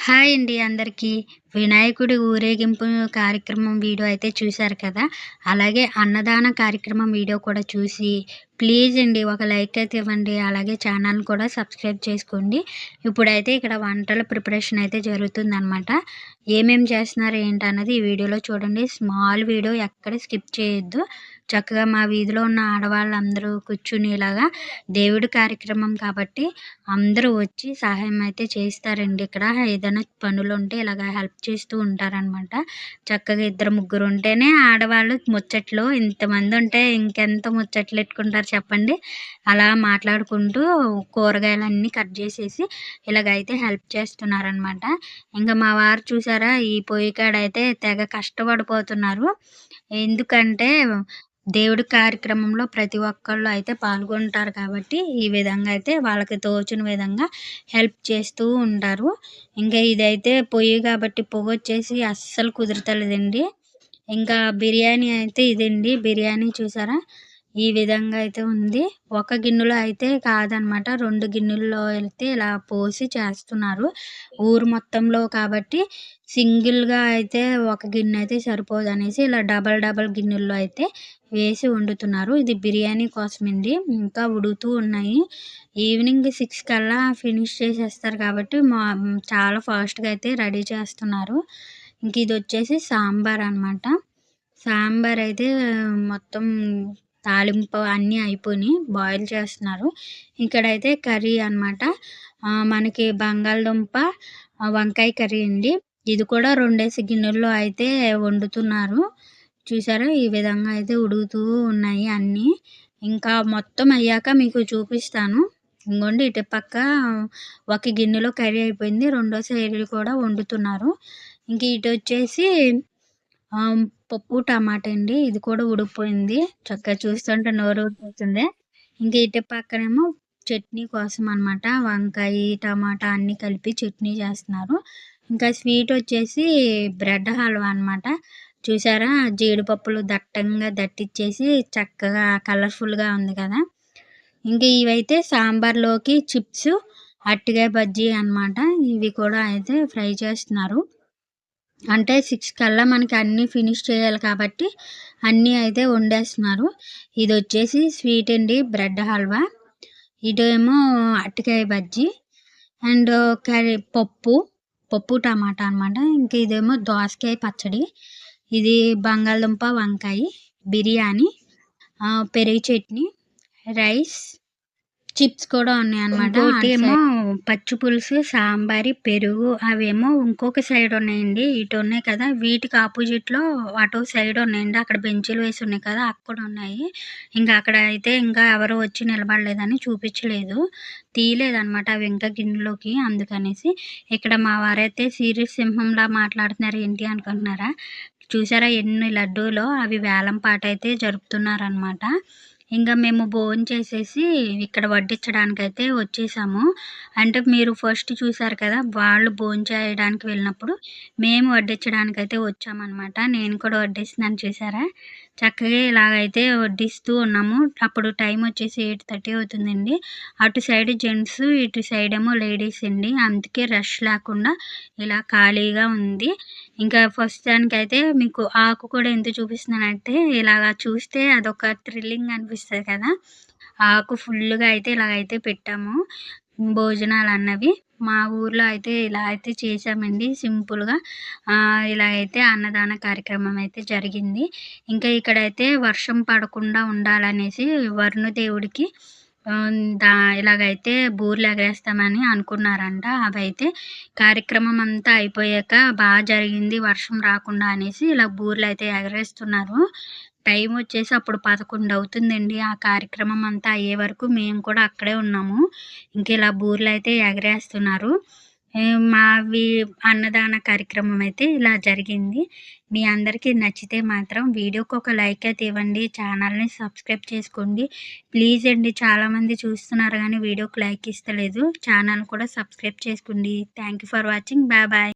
Hi అండి అందరికీ. వినాయకుడి ఊరేగింపు కార్యక్రమం వీడియో అయితే చూశారు కదా? అలాగే అన్నదాన కార్యక్రమం వీడియో కూడా చూసి ప్లీజ్ అండి ఒక లైక్ అయితే ఇవ్వండి. అలాగే ఛానల్ కూడా సబ్స్క్రైబ్ చేసుకోండి. ఇప్పుడైతే ఇక్కడ వంటల ప్రిపరేషన్ అయితే జరుగుతుందనమాట ఏమేమి చేస్తున్నారు ఏంటన్నది ఈ వీడియోలో చూడండి. స్మాల్ వీడియో ఎక్కడ స్కిప్ చేయొద్దు. చక్కగా మా వీధిలో ఉన్న ఆడవాళ్ళందరూ కూర్చుని ఇలాగా దేవుడి కార్యక్రమం కాబట్టి అందరూ వచ్చి సహాయం అయితే చేస్తారండి. ఇక్కడ ఏదైనా పనులు ఉంటే ఇలాగ హెల్ప్ చేస్తూ ఉంటారనమాట చక్కగా ఇద్దరు ముగ్గురు ఉంటేనే ఆడవాళ్ళు ముచ్చట్లు ఇంతమంది ఉంటే ఇంకెంత ముచ్చట్లు పెట్టుకుంటారు చెప్పండి. అలా మాట్లాడుకుంటూ కూరగాయలన్నీ కట్ చేసేసి ఇలాగైతే హెల్ప్ చేస్తున్నారనమాట ఇంకా మా వారు చూసారా ఈ పొయ్యి కాడ అయితే తెగ కష్టపడిపోతున్నారు. ఎందుకంటే దేవుడి కార్యక్రమంలో ప్రతి ఒక్కళ్ళు అయితే పాల్గొంటారు కాబట్టి ఈ విధంగా అయితే వాళ్ళకి తోచిన విధంగా హెల్ప్ చేస్తూ ఉంటారు. ఇంకా ఇదైతే పొయ్యి కాబట్టి పొగ వచ్చేసి అస్సలు కుదరతలేదండి. ఇంకా బిర్యానీ అయితే ఇదండి. బిర్యానీ చూసారా? ఈ విధంగా అయితే ఉంది. ఒక గిన్నెలో అయితే కాదనమాట. రెండు గిన్నెల్లో అయితే ఇలా పోసి చేస్తున్నారు. ఊరు మొత్తంలో కాబట్టి సింగిల్గా అయితే ఒక గిన్నె అయితే సరిపోదు అనేసి ఇలా డబల్ డబల్ గిన్నెల్లో అయితే వేసి వండుతున్నారు. ఇది బిర్యానీ కోసమండి. ఇంకా ఉడుకుతూ ఉన్నాయి. ఈవినింగ్ సిక్స్ కల్లా ఫినిష్ చేసేస్తారు కాబట్టి మా చాలా ఫాస్ట్గా అయితే రెడీ చేస్తున్నారు. ఇంక ఇది వచ్చేసి సాంబార్ అనమాట. సాంబార్ అయితే మొత్తం తాలింపు అన్నీ అయిపోయి బాయిల్ చేస్తున్నారు. ఇక్కడైతే కర్రీ అనమాట మనకి బంగాళదుంప వంకాయ కర్రీ అండి. ఇది కూడా రెండేసి గిన్నెల్లో అయితే వండుతున్నారు. చూసారా? ఈ విధంగా అయితే ఉడుగుతూ ఉన్నాయి అన్నీ. ఇంకా మొత్తం అయ్యాక మీకు చూపిస్తాను. ఇంకోండి ఇటు పక్క ఒక గిన్నెలో కర్రీ అయిపోయింది. రెండో సైడ్ కూడా వండుతున్నారు. ఇంక ఇటు వచ్చేసి పప్పు టమాటా అండి. ఇది కూడా ఉడికిపోయింది చక్కగా చూస్తుంటే నోరు ఊరిపోతుంది. ఇంకా ఇటు పక్కనేమో చట్నీ కోసం అనమాట వంకాయ టమాటా అన్నీ కలిపి చట్నీ చేస్తున్నారు. ఇంకా స్వీట్ వచ్చేసి బ్రెడ్ హల్వా అనమాట చూసారా? జీడిపప్పులు దట్టంగా దట్టిచ్చేసి చక్కగా కలర్ఫుల్గా ఉంది కదా. ఇంకా ఇవైతే సాంబార్లోకి చిప్స్ అట్టిగా బజ్జీ అనమాట ఇవి కూడా అయితే ఫ్రై చేస్తున్నారు. అంటే సిక్స్ కల్లా మనకి అన్నీ ఫినిష్ చేయాలి కాబట్టి అన్నీ అయితే వండేస్తున్నారు. ఇది వచ్చేసి స్వీట్ అండి బ్రెడ్ హల్వా. ఇదేమో అట్టికాయ బజ్జీ అండ్ కర్రీ పప్పు పప్పు టమాటా అనమాట ఇంక ఇదేమో దోసకాయ పచ్చడి. ఇది బంగాళదుంప వంకాయ బిర్యానీ పెరుగు చట్నీ రైస్ చిప్స్ కూడా ఉన్నాయి అనమాట ఏమో పచ్చి పులుసు సాంబారి పెరుగు అవేమో ఇంకొక సైడ్ ఉన్నాయండి. ఇటు ఉన్నాయి కదా వీటికి ఆపోజిట్లో అటు సైడ్ ఉన్నాయండి. అక్కడ బెంచీలు వేసి ఉన్నాయి కదా అక్కడ ఉన్నాయి. ఇంకా అక్కడ అయితే ఇంకా ఎవరు వచ్చి నిలబడలేదని చూపించలేదు. తీయలేదనమాట అవి ఇంకా గిన్నెలోకి అందుకనేసి. ఇక్కడ మా వారైతే సీరియస్ సింహంలా మాట్లాడుతున్నారు ఏంటి అనుకుంటున్నారా? చూసారా ఎన్ని లడ్డూలో అవి వేలం పాట అయితే జరుపుతున్నారనమాట ఇంకా మేము భోజనం చేసేసి ఇక్కడ వడ్డించడానికి అయితే వచ్చేసాము. అంటే మీరు ఫస్ట్ చూసారు కదా వాళ్ళు భోజనం చేయడానికి వెళ్ళినప్పుడు మేము వడ్డించడానికి అయితే వచ్చామన్నమాట. నేను కూడా వడ్డిస్తున్నాను చూసారా? చక్కగా ఇలాగైతే వడ్డిస్తూ ఉన్నాము. అప్పుడు టైం వచ్చేసి ఎయిట్ థర్టీ అవుతుందండి. అటు సైడ్ జెంట్స్ ఇటు సైడ్ ఏమో లేడీస్ అండి. అందుకే రష్ లేకుండా ఇలా ఖాళీగా ఉంది. ఇంకా ఫస్ట్ దానికైతే మీకు ఆకు కూడా ఎంత చూపిస్తున్నానంటే ఇలాగా చూస్తే అదొక థ్రిల్లింగ్ అనిపిస్తుంది. కదా. ఆకు ఫుల్గా అయితే ఇలాగైతే పెట్టాము. భోజనాలు అన్నవి మా ఊర్లో అయితే ఇలా అయితే చేసామండి సింపుల్గా. ఇలా అయితే అన్నదాన కార్యక్రమం అయితే జరిగింది. ఇంకా ఇక్కడైతే వర్షం పడకుండా ఉండాలనేసి వరుణదేవుడికి దా ఇలాగైతే బూర్లు ఎగరేస్తామని అనుకున్నారంట. అవైతే కార్యక్రమం అంతా అయిపోయాక బాగా జరిగింది వర్షం రాకుండా అనేసి ఇలా బూర్లు అయితే ఎగరేస్తున్నారు. టైం వచ్చేసి అప్పుడు పదకొండు అవుతుందండి. ఆ కార్యక్రమం అంతా అయ్యే వరకు మేము కూడా అక్కడే ఉన్నాము. ఇంక ఇలా బూర్లు అయితే ఎగరేస్తున్నారు. మావి అన్నదాన కార్యక్రమం అయితే ఇలా జరిగింది. మీ అందరికీ నచ్చితే మాత్రం వీడియోకి ఒక లైక్ అయితే ఇవ్వండి. ఛానల్ని సబ్స్క్రైబ్ చేసుకోండి. ప్లీజ్ అండి చాలామంది చూస్తున్నారు కానీ వీడియోకి లైక్ ఇస్తలేదు. ఛానల్ కూడా సబ్స్క్రైబ్ చేసుకోండి. Thank for watching. Bye bye.